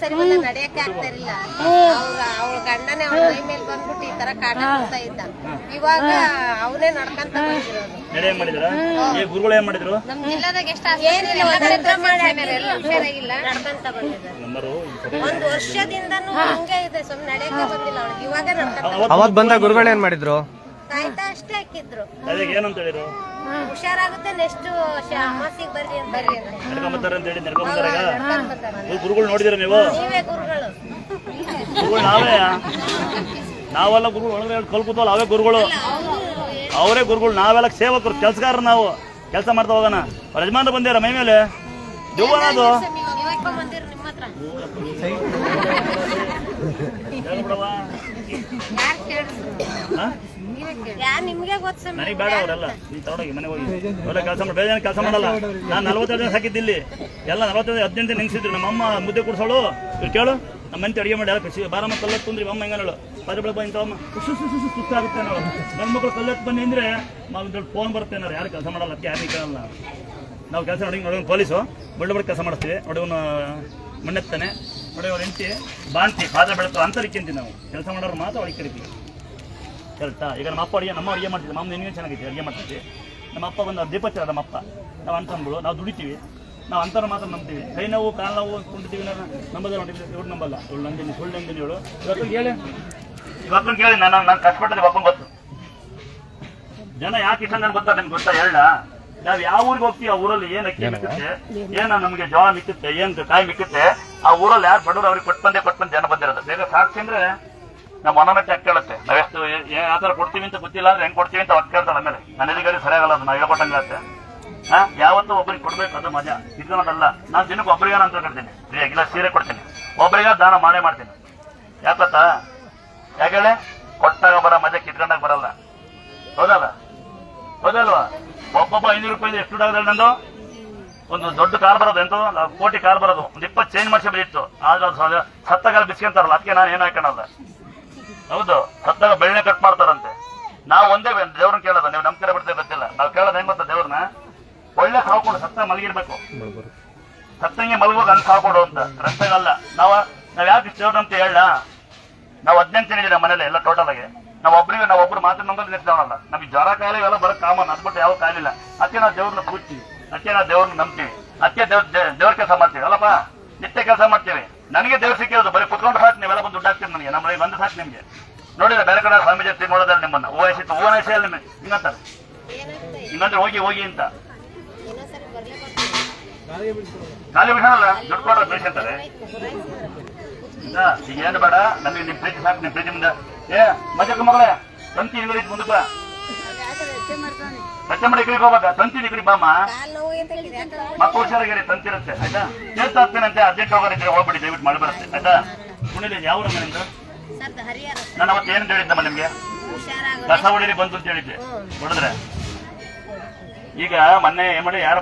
ಸರಿ ಬಂದ ನಡೆಯಕ್ಕೆ ಆಗ್ತಾ ಇರಲಿಲ್ಲ ಅವ್ರ ಅವಳ ಗಂಡನೇ ಮೈ ಮೇಲೆ ಬಂದ್ಬಿಟ್ಟು ಈ ತರ ಕಾಟ ಕೊಡ್ತಾ ಇದ್ದ ಇವಾಗ ಅವನೇ ನಡ್ಕಂತ ಬಂದಿರೋದು ನಡೆ ಏನ್ ಮಾಡಿದ್ರ? ಈ ಗುರುಗಳು ಏನ್ ಮಾಡಿದ್ರು? ನಮ್ ಜಿಲ್ಲಾದಾಗ ಎಷ್ಟ ಏನಿಲ್ಲ ಒಂದ್ ಹತ್ರ ಮಾಡಿ ಎಲ್ಲ ಹುಷಾರಾಗಿಲ್ಲ. ನಡ್ಕಂತ ಬಂದಿದ್ದಾರೆ. ನಂಬರು ಒಂದ್ ವರ್ಷದಿಂದನೂ ಹಂಗೆ ಇದೆ ಸುಮ್ನೆ ನಡೆಯಕ್ಕೆ ಬಂದಿಲ್ಲ ಅವಳಿಗೆ. ಇವಾಗ ನಡ್ಕಂತ ಅವತ್ ಬಂದ ಗುರುಗಳು ಏನ್ ಮಾಡಿದ್ರು? ಕಾಯ್ತಾ ಅಷ್ಟೇ ಹಾಕಿದ್ರು. ಅದಕ್ಕೆ ಏನಂತ ಹೇಳಿದ್ರು? ಹುಷಾರಾಗುತ್ತೆ ನೆಕ್ಸ್ಟ್ ಅಮಾಸಿಗೆ ಬರ್ರಿ ಅಂತ ಬರ್ರಿ ಅಂತ ನಡ್ಕೊಂಬರ್ತಾರೆ ಅಂತ ಹೇಳಿ ಬರ್ತಾರೆ. ಈ ಗುರುಗಳು ನೋಡಿದಿರ ನೀವು? ನೀವೇ ಗುರುಗಳು. ಗುರುಗಳು ನಾವೇ? ನಾವೆಲ್ಲ ಗುರುಗಳು ಒಳಗಡೆ ಕಲ್ಕುತ್ತಲ್ಲ ಅವೇ ಗುರುಗಳು. ಅವರೇ ಗುರುಗಳು ನಾವೆಲ್ಲ ಸೇವಕರು ಕೆಲಸಗಾರ ನಾವು. ಕೆಲಸ ಮಾಡ್ತಾ ಹೋಗೋಣ. ಅವ್ರ ಯಜಮಾನ ಬಂದಿರ ಮೈ ಮೇಲೆ? ದಿವ್ವನ ನನಗೆ ಬೇಡ ಅವರೆಲ್ಲ. ನೀ ತಗೊಂಡೋಗಿ ಮನೆಗೆ ಹೋಗಿ. ಒಳ್ಳೆ ಕೆಲಸ ಮಾಡಿ. ಬೇಜಾನ ಕೆಲಸ ಮಾಡಲ್ಲ. ನಾನು ನಲ್ವತ್ತೈದು ಜನ ಸಾಕಿದ್ದಿಲ್ಲಿ ಎಲ್ಲ ನಲ್ವತ್ತೈದು ಹದಿನೆಂಟು ನೆನೆಸಿದ್ರು. ನಮ್ಮ ಅಮ್ಮ ಮುದ್ದೆ ಕುಡ್ಸೋಳು. ಇವ್ರು ಕೇಳು. ನಮ್ಮ ಮಂತಿ ಅಡುಗೆ ಮಾಡಿ ಎಲ್ಲ ಖುಷಿ ಬಾರಮ್ಮ ಕಲ್ಲತ್ತು ಅಂದ್ರೆ ಅಮ್ಮ ಹೆಂಗನಳು ಪದ ಬೆಳಪ ಇಂಥವಮ್ಮ ಸುಸು ಸುಸು ಸುಸ್ತಾಗುತ್ತೆ ನಾವು ನನ್ನ ಮಕ್ಕಳು ಕಲ್ಲತ್ತು ಬನ್ನಿ ಅಂದ್ರೆ ನಾವು ದೊಡ್ಡ ಫೋನ್ ಬರುತ್ತೆ ನಾವು ಯಾರು ಕೆಲಸ ಮಾಡಲ್ಲ. ಅದಕ್ಕೆ ಯಾರಿಗೆ ಕೇಳಲ್ಲ. ನಾವು ಕೆಲಸ ನೋಡಿ ನೋಡಿ ಪೊಲೀಸು. ಬಳ್ಳ ಬಡ ಕೆಲಸ ಮಾಡ್ತೀವಿ ನೋಡಿ ಅವನು ಮಣ್ಣೆತ್ತಾನೆ. ನೋಡಿ ಅವ್ರ ಹೆಂಡತಿ ಬಾಂತಿ ಪಾದ ಬೆಳಕು ಅಂತರಿಕ್ಕಿಂತೀವಿ ನಾವು. ಕೆಲಸ ಮಾಡೋರು ಮಾತ್ರ ಅವಳಿಗೆ ಕರಿತೀವಿ ಕರೆಕ್ಟಾ ಈಗ ನಮ್ಮ ಅಪ್ಪ ಅಡುಗೆ, ನಮ್ಮ ಅಡುಗೆ ಮಾಡ್ತಿದ್ದೆ ನಮ್ಮ ನಿನಗೆ ಚೆನ್ನಾಗೈತೆ ಅಡುಗೆ ಮಾಡ್ತಿದ್ದೆ ನಮ್ಮ ಅಪ್ಪ ಬಂದು ದೀಪ ಹಚ್ಚಾರ ನಮ್ಮ ಅಪ್ಪ. ನಾವು ಅಂತಂದ್ಬಿಡು, ನಾವು ದುಡಿತೀವಿ. ನಾವು ಅಂತರ ಮಾತ್ರ ನಂಬ್ತೀವಿ. ಕೈ ನೋವು, ಕಾಲು ನೋವು ಕುಂಡಿತೀವಿ ನಂಬದ ನೋಡಿದ್ವಿ ಇವ್ರು ನಂಬಲ್ಲ. ಇವಳು ನಂದಿನಿ, ಸುಳ್ಳು ನಂದಿನಿ ಇವಳು ಇವತ್ತು ಹೇಳಿ. ಇವತ್ತು ಕೇಳಿ, ನಾನು ನಾನು ಕಷ್ಟಪಟ್ಟಿದ್ದೆ ಅಪ್ಪನ ಗೊತ್ತು. ಜನ ಯಾಕೆ ಇಷ್ಟ ನಾನು ಗೊತ್ತಾ ನಿಮ್ಗೆ ಗೊತ್ತಾ ಹೇಳ ನಾವ್ ಯಾವ ಊರಿಗೆ ಹೋಗ್ತೀವಿ ಆ ಊರಲ್ಲಿ ಏನ್ ಅಕ್ಕಿ ಮಿಕ್ಕುತ್ತೆ ಏನ ನಮ್ಗೆ ಜೋಳ ಮಿಕ್ಕುತ್ತೆ ಏನ್ ಕಾಯಿ ಮಿಕ್ಕುತ್ತೆ ಆ ಊರಲ್ಲಿ ಯಾರು ಬಡವರು ಅವ್ರಿಗೆ ಕೊಟ್ಟು ಬಂದೆ ಕೊಟ್ಟು ಬಂದು ಜನ ಬಂದಿರೋದು. ಬೇಗ ಸಾಕ್ಷಿ ಅಂದ್ರೆ ನಮ್ಮ ಮನೋಮೆಚ್ಚ ಕೇಳುತ್ತೆ ನಾವೆಷ್ಟು ಯಾವ ತರ ಕೊಡ್ತೀವಿ ಅಂತ ಗೊತ್ತಿಲ್ಲ ಅಂದ್ರೆ ಹೆಂಗ್ ಕೊಡ್ತೀವಿ ಅಂತ ಅವ್ರು ಕೇಳ್ತಾಳೆ ಆಮೇಲೆ. ನನ್ನ ಎದುರುಗಡೆ ಸರಿಯಾಗಲ್ಲ ಅದು ನಾವು ಹೇಳ್ಕೊಟ್ಟಂಗಾಗುತ್ತೆ ಹಾ? ಯಾವತ್ತೂ ಒಬ್ಬರಿಗೆ ಕೊಡ್ಬೇಕು ಅದು ಮಜಾ. ಇದ್ಕೊಳ್ಳೋದಲ್ಲ ನಾನು ದಿನಕ್ಕೆ ಒಬ್ಬರಿಗೆ ಅಂತ ಕೊಡ್ತೀನಿ ಇಲ್ಲ ಸೀರೆ ಕೊಡ್ತೀನಿ. ಒಬ್ಬರಿಗೆ ದಾನ ಮಾಡೇ ಮಾಡ್ತೀನಿ. ಯಾಕತ್ತ ಯಾಕೆ ಹೇಳಿ? ಕೊಟ್ಟಾಗ ಬರ ಮಜಾ ಕಿತ್ಕೊಂಡಾಗ ಬರಲ್ಲ. ಹೌದಲ್ಲ? ಹೌದಲ್ವಾ? ಒಬ್ಬೊಬ್ಬ ಐನೂರು ರೂಪಾಯಿ ಎಷ್ಟು ದುಡ್ಡಾಗದಲ್ಲಿ ನಂದು ಒಂದು ದೊಡ್ಡ ಕಾರ್ ಬರೋದು ಎಂತ ಕೋಟಿ ಕಾರ್ ಬರೋದು. ಒಂದು ಇಪ್ಪತ್ತು ಚೇಂಜ್ ಮಾಡಿಸಬೇಕಿತ್ತು ಆದ್ರೆ ಅದು ಸತ್ತಾಗ ಬಿಸ್ಕೊಂತಾರಲ್ಲ, ಅದಕ್ಕೆ ನಾನು ಏನು ಹಾಕೋಣಲ್ಲ ಹೌದು ಸತ್ತಾಗ ಬೆಳ್ಳೆ ಕಟ್ ಮಾಡ್ತಾರಂತೆ. ನಾವು ಒಂದೇ ದೇವ್ರನ್ನ ಕೇಳೋದು, ನೀವು ನಮ್ಮ ಕಡೆ ಬಿಡ್ತೇವೆ ಗೊತ್ತಿಲ್ಲ. ನಾವು ಕೇಳೋದು ಹೆಂಗ್ ಗೊತ್ತಾ ದೇವ್ರನ್ನ? ಒಳ್ಳೆ ಸಾವ್ಕೊಂಡು ಸತ್ತ ಮಲಗಿರ್ಬೇಕು. ಸತ್ತಂಗೆ ಮಲಗುವಾಗ ಅಂತ ಸಾವ್ಕೊಡು ಅಂತ. ರಸ್ತೆಗಲ್ಲ. ನಾವು ನಾವ್ ಯಾಕೆ ದೇವ್ರ ಅಂತ ಹೇಳ ನಾವು ಹದಿನೆಂಟು ಜನ ಇದ್ದೀವಿ ಮನೇಲಿ, ಎಲ್ಲ ಟೋಟಲ್ ಆಗಿ. ನಾವು ನಾವೊಬ್ರು ಮಾತ್ರ ನಂಬೋದು ನಿಲ್ಸೋಣಲ್ಲ ನಮಗೆ ಜ್ವರ ಕಾಯಿಲೆ ಇವೆಲ್ಲ ಬರೋ ಕಾಮನ್. ಅದ್ಬಿಟ್ಟು ಯಾವ ಕಾಯಿಲಿಲ್ಲ. ಅದಕ್ಕೆ ನಾವು ದೇವ್ರನ್ನ ಪೂಜಿ ಅದಕ್ಕೆ ನಾವು ದೇವ್ರನ್ನ ನಂಬ್ತೀವಿ. ಅದಕ್ಕೆ ದೇವ್ರ ದೇವ್ರ ಕೆಲಸ ಮಾಡ್ತೀವಿ. ಅಲ್ಲಪ್ಪ ನಿತ್ಯ ಕೆಲಸ ಮಾಡ್ತೀವಿ. ನನಗೆ ದೇವ್ರ ಸಿಕ್ಕಿರೋದು ಬರೀ ಕುತ್ಕೊಂಡು ಸಾಕು ನೀವೆಲ್ಲ ಬಂದು ದುಡ್ಡು ಹಾಕ್ತೀರಿ ನನಗೆ ನಮ್ಮ ಬಂದು ಸಾಕು ನಿಮಗೆ. ನೋಡಿದ್ರೆ ಬೇರೆ ಕಡೆ ಸ್ವಾಮಿ ಜೊತೆ ನೋಡೋದ್ರೆ ನಿಮ್ಮನ್ನ. ಓವೈಸಿತ್ತು ಓವೈಸಿ ಅಲ್ಲಿ ಹಿಂಗಂತಾರೆ. ಹಿಂಗಂದ್ರೆ ಹೋಗಿ ಹೋಗಿ ಅಂತ. ಅಲ್ಲ ಖಾಲಿ ಬಿಡೋಲ್ಲ ದುಡ್ಡು ಕೊಡೋದು ಬೆಳೆಸಂತಾರೆ ಈಗ ಏನು ಬೇಡ ನಮಗೆ ನಿಮ್ ಪ್ರೀತಿ ಸಾಕು ನಿಮ್ ಪ್ರೀತಿ ಮುಂದೆ. ಏ ಮಜಕ್ಕ ಮಗಳೇ ತಂತಿ ಇಂಗ್ಲೀಷ್ ಮುಂದಕ್ಕ. ರಚೆ ಮಾಡಿ ಕಡೆಗೆ ಹೋಗ್ಬೇಕ ತಂತಿ ಈ ಬಾಮ? ಮಕ್ಕಳು ಹುಷಾರಾಗಿರಿ ತಂತಿ ಇರುತ್ತೆ ಆಯ್ತಾ? ಕೇಳ್ತಾ ಹೋಗ್ತೇನಂತೆ ಅರ್ಜೆಂಟ್ ಹೋಗೋರಿದ್ರೆ ಹೋಗ್ಬಿಡಿ ದಯವಿಟ್ಟು ಮಾಡಿ ಬರುತ್ತೆ ಆಯ್ತಾ? ಸುನಿಲ್ ಯಾವ ಊರು ನಿಮ್ದು ನಾನು ಅವತ್ತು ಏನು ಹೇಳಿದ್ದಮ್ಮ ನಿಮ್ಗೆ? ಕಸ ಹೊಡಿಲಿ ಬಂತು ಅಂತ ಹೇಳಿದ್ದೆ. ಹೊಡೆದ್ರೆ? ಈಗ ಮೊನ್ನೆ ಏನ್ ಮಾಡಿ ಯಾರ